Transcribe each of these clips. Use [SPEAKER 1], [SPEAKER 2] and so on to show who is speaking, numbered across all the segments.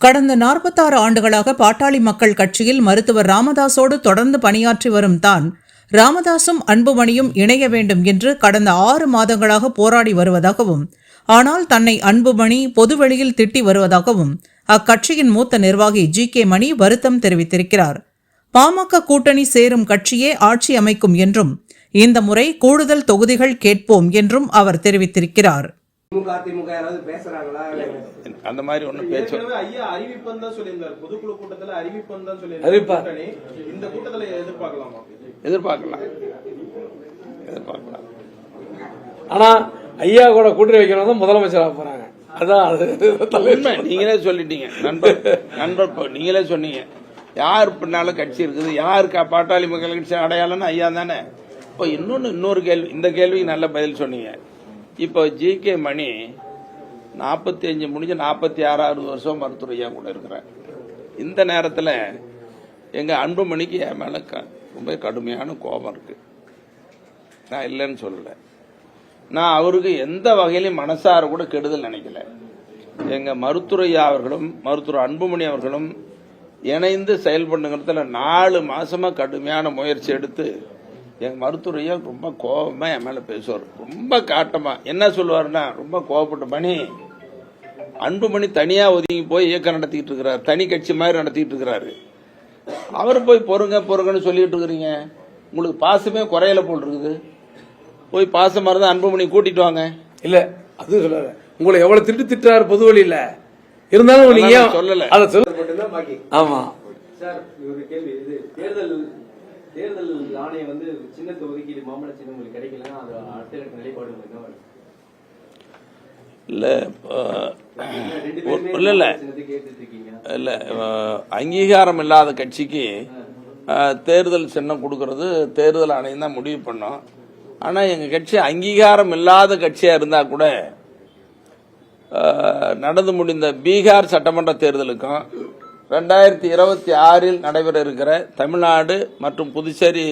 [SPEAKER 1] கடந்த நாற்பத்தாறு ஆண்டுகளாக பாட்டாளி மக்கள் கட்சியில் மருத்துவர் ராமதாசோடு தொடர்ந்து பணியாற்றி வரும் தான் ராமதாசும் அன்புமணியும் இணைய வேண்டும் என்று கடந்த ஆறு மாதங்களாக போராடி வருவதாகவும் ஆனால் தன்னை அன்புமணி பொதுவெளியில் திட்டி வருவதாகவும் அக்கட்சியின் மூத்த நிர்வாகி ஜி கே மணி வருத்தம் தெரிவித்திருக்கிறார். பாமக கூட்டணி சேரும் கட்சியே ஆட்சி அமைக்கும் என்றும் இந்த முறை கூடுதல் தொகுதிகள் கேட்போம் என்றும் அவர் தெரிவித்திருக்கிறார்.
[SPEAKER 2] திமுக அதிமுக யாராவது பேசுறாங்களா?
[SPEAKER 3] அந்த மாதிரி ஒன்றும் பேச்சு
[SPEAKER 4] ஐயா அறிவிப்பன் தான் சொல்லியிருந்தார். பொதுக்குழு கூட்டத்துல அறிவிப்பன் தான்
[SPEAKER 5] அறிவிப்பா.
[SPEAKER 4] சொல்லியிருந்தார். இந்த கூட்டத்துல எதிர்பார்க்கலாமா?
[SPEAKER 3] எதிர்பார்க்கலாம். எதிர்பார்க்கலாம்.
[SPEAKER 5] ஆனா ஐயா கூட கூட்டணி வைக்கிறவங்க தான் முதலமைச்சராக போறாங்க. அதான் அது.
[SPEAKER 3] உண்மை. நீங்களே சொல்லிட்டீங்க. நண்பர் நண்பர் இப்ப நீங்களே சொன்னீங்க. யார் பின்னால கட்சி இருக்குது? யாருக்கு பாட்டாளி மக்கள் கட்சி அடையாளம்னு ஐயா தானே? இப்போ இன்னொன்னு இன்னொரு கேள்வி இந்த கேள்விக்கு நல்ல பதில் சொன்னீங்க. இப்போ ஜி கே மணி நாற்பத்தி அஞ்சு முடிஞ்சு நாற்பத்தி ஆறாவது வருஷம் மருத்துவரையாக கூட இருக்கிறேன் இந்த நேரத்தில் எங்கள் அன்புமணிக்கு என் மேலே க- ரொம்ப கடுமையான கோபம் இருக்குது நான் இல்லைன்னு சொல்லலை. நான் அவருக்கு எந்த வகையிலையும் மனசார கூட கெடுதல் நினைக்கல. எங்கள் மருத்துரையா அவர்களும் மருத்துவர் அன்புமணி அவர்களும் இணைந்து செயல்படுங்கிறதுல நாலு மாசமா கடுமையான முயற்சி எடுத்து எங்க மருத்துவரையா ரொம்ப கோபமா என் மேல பேசுவார்? ரொம்ப காட்டமா. என்ன சொல்லுவாருன்னா ரொம்ப கோபப்பட்ட மணி அன்புமணி தனியா ஒதுங்கி போய் இயக்கம் நடத்திட்டு இருக்கிறார். தனி கட்சி மாதிரி நடத்திட்டு இருக்கிறாரு. அவர் போய் பொறுங்க பொறுங்கன்னு சொல்லிட்டு இருக்கிறீங்க. உங்களுக்கு பாசமே குறையல போல் இருக்குது. போய் பாசமா இருந்தா அன்புமணி கூட்டிட்டு வாங்க.
[SPEAKER 5] இல்ல அது சொல்லல. உங்களை எவ்வளவு திட்டு திட்டுறாரு பொது வழியில. இருந்தாலும் நீங்க
[SPEAKER 3] சொல்லல.
[SPEAKER 5] அத சொல்ல ஆமா.
[SPEAKER 2] சார் கேள்வி இது. தேர்தல் தேர்தல் ஆணையம் வந்து சின்ன ஒதுக்கீடு மாம்பழ சின்னம் உங்களுக்கு கிடைக்கலன்னா அது அடுத்த கட்ட நிலைப்பாடு என்ன?
[SPEAKER 3] இல்ல இல்ல இல்ல.
[SPEAKER 2] சின்னத்தை
[SPEAKER 3] அங்கீகாரம் இல்லாத கட்சிக்கு தேர்தல் சின்னம் கொடுக்கறது தேர்தல் ஆணையம் தான் முடிவு பண்ணோம். ஆனா எங்க கட்சி அங்கீகாரம் இல்லாத கட்சியா இருந்தா கூட நடந்து முடிந்த பீகார் சட்டமன்ற தேர்தலுக்கும் ரெண்டாயிரத்தி இருபத்தி ஆறில் நடைபெற இருக்கிற தமிழ்நாடு மற்றும் புதுச்சேரி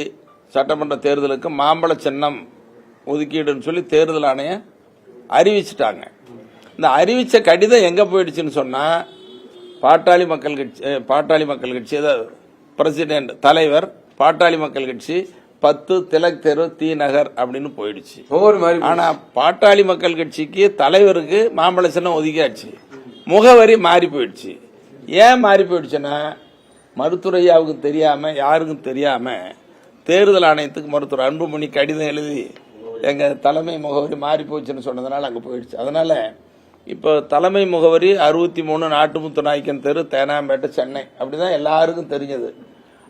[SPEAKER 3] சட்டமன்ற தேர்தலுக்கு மாம்பழ சின்னம் ஒதுக்கீடுன்னு சொல்லி தேர்தல் ஆணையம் அறிவிச்சிட்டாங்க. இந்த அறிவிச்ச கடிதம் எங்க போயிடுச்சுன்னு சொன்னா பாட்டாளி மக்கள் கட்சி பாட்டாளி மக்கள் கட்சி அதாவது பிரசிடென்ட் தலைவர் பாட்டாளி மக்கள் கட்சி பத்து திலக் தெரு தி நகர் அப்படின்னு போயிடுச்சு.
[SPEAKER 5] ஒவ்வொரு மாதிரி
[SPEAKER 3] ஆனா பாட்டாளி மக்கள் கட்சிக்கு தலைவருக்கு மாம்பழ சின்னம் ஒதுக்கியாச்சு. முகவரி மாறி போயிடுச்சு. ஏன் மாறி போயிடுச்சுன்னா மருத்துவரையாவுக்கு தெரியாமல் யாருக்கும் தெரியாமல் தேர்தல் ஆணையத்துக்கு மருத்துவர் அன்புமணி கடிதம் எழுதி எங்கள் தலைமை முகவரி மாறி போச்சுன்னு சொன்னதுனால அங்கே போயிடுச்சு. அதனால் இப்போ தலைமை முகவரி அறுபத்தி மூணு நாட்டுமுத்து நாய்க்கன் தெரு தேனாம்பேட்டை சென்னை அப்படி தான் எல்லாருக்கும் தெரிஞ்சது.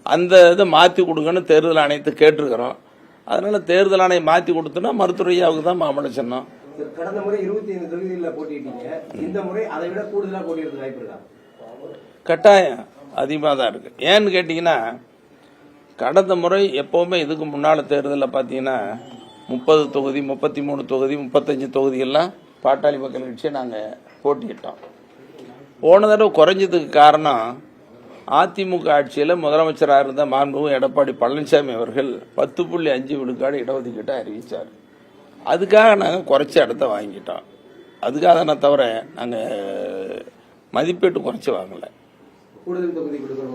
[SPEAKER 3] அந்த இதை மாற்றி கொடுங்கன்னு தேர்தல் ஆணையத்தை கேட்டிருக்கிறோம். அதனால் தேர்தல் ஆணையம் மாற்றி கொடுத்தோன்னா மருத்துவரையாவுக்கு தான் மாமலை சின்னம்.
[SPEAKER 2] கடந்த முறை இருபத்தி ஐந்து தொகுதிகளில் போட்டிட்டீங்க இந்த முறை அதை விட கூடுதலாக போட்டியிருக்கு வாய்ப்பு இருக்கா?
[SPEAKER 3] கட்டாயம் அதிகமாக தான் இருக்கு. ஏன்னு கேட்டிங்கன்னா கடந்த முறை எப்போவுமே இதுக்கு முன்னால் தேர்தலில் பார்த்தீங்கன்னா முப்பது தொகுதி முப்பத்தி மூணு தொகுதி முப்பத்தஞ்சு தொகுதியெல்லாம் பாட்டாளி மக்கள் கட்சியை நாங்கள் போட்டியிட்டோம். போன தடவை குறைஞ்சதுக்கு காரணம் அதிமுக ஆட்சியில் முதலமைச்சராக இருந்த மாண்புமிகு எடப்பாடி பழனிசாமி அவர்கள் பத்து புள்ளி அஞ்சு விழுக்காடு இடஒதுக்கீட்டை அறிவித்தார் அதுக்காக நாங்கள் குறைச்ச இடத்த வாங்கிட்டோம். அதுக்காக தானே தவிர நாங்கள் மதிப்பீட்டு குறைச்சி வாங்கலை.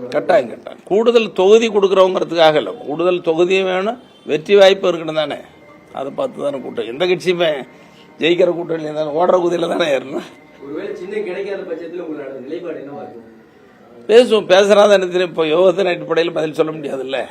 [SPEAKER 3] கட்டாயம் கட்டாயம். கூடுதல் தொகுதி கொடுக்குறவங்கிறதுக்காக இல்லை. கூடுதல் தொகுதியும் வேணும். வெற்றி வாய்ப்பு இருக்கணும் தானே. அதை பார்த்து தானே கூட்டம். எந்த கட்சியுமே ஜெயிக்கிற கூட்டணி தானே ஓடுற குதிரையில் தானே ஏறணும். பேசுவோம். பேசுறதா எனக்கு தெரியும். இப்போ யோகத்தின் அடிப்படையில் பதில் சொல்ல முடியாதுல்ல.